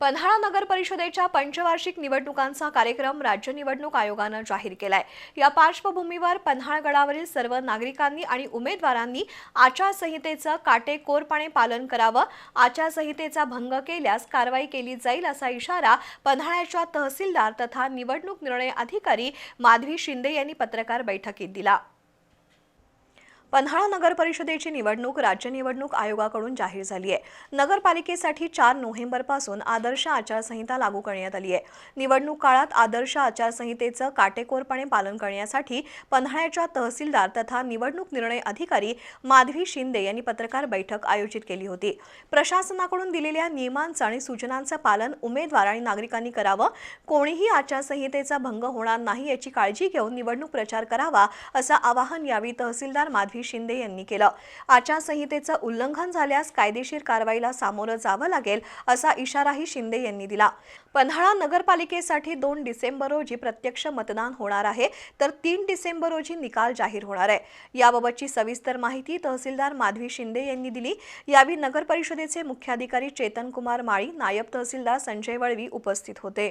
पन्हाळा नगर परिषदेच्या पंचवार्षिक निवडणुकांचा कार्यक्रम राज्य निवडणूक आयोगानं जाहीर केलाय. या पार्श्वभूमीवर पन्हाळगडावरील सर्व नागरिकांनी आणि उमेदवारांनी आचारसंहितेचं काटेकोरपणे पालन करावं आचारसंहितेचा भंग केल्यास कारवाई केली जाईल असा इशारा पन्हाळ्याच्या तहसीलदार तथा निवडणूक निर्णय अधिकारी माधवी शिंदे यांनी पत्रकार बैठकीत दिला. पन्हाळा नगर परिषदेची निवडणूक राज्य निवडणूक आयोगाकडून जाहीर झाली आहे. नगरपालिकेसाठी चार नोव्हेंबरपासून आदर्श आचारसंहिता लागू करण्यात आली आहे. निवडणूक काळात आदर्श आचारसंहितेचं काटेकोरपणे पालन करण्यासाठी पन्हाळ्याच्या तहसीलदार तथा निवडणूक निर्णय अधिकारी माधवी शिंदे यांनी पत्रकार बैठक आयोजित केली होती. प्रशासनाकडून दिलेल्या नियमांचं आणि सूचनांचं पालन उमेदवार आणि नागरिकांनी करावं. कोणीही आचारसंहितेचा भंग होणार नाही याची काळजी घेऊन निवडणूक प्रचार करावा असं आवाहन यावेळी तहसीलदार माधवी शिंदे यांनी केलं. आचारसंहितेचं उल्लंघन झाल्यास कायदेशीर कारवाईला सामोरं जावं लागेल असा इशाराही शिंदे यांनी दिला. पन्हाळा नगरपालिकेसाठी दोन डिसेंबर रोजी प्रत्यक्ष मतदान होणार आहे तर तीन डिसेंबर रोजी निकाल जाहीर होणार आहे. याबाबतची सविस्तर माहिती तहसीलदार माधवी शिंदे यांनी दिली. यावेळी नगर परिषदेचे मुख्याधिकारी चेतन कुमार माळी नायब तहसीलदार संजय वळवी उपस्थित होते.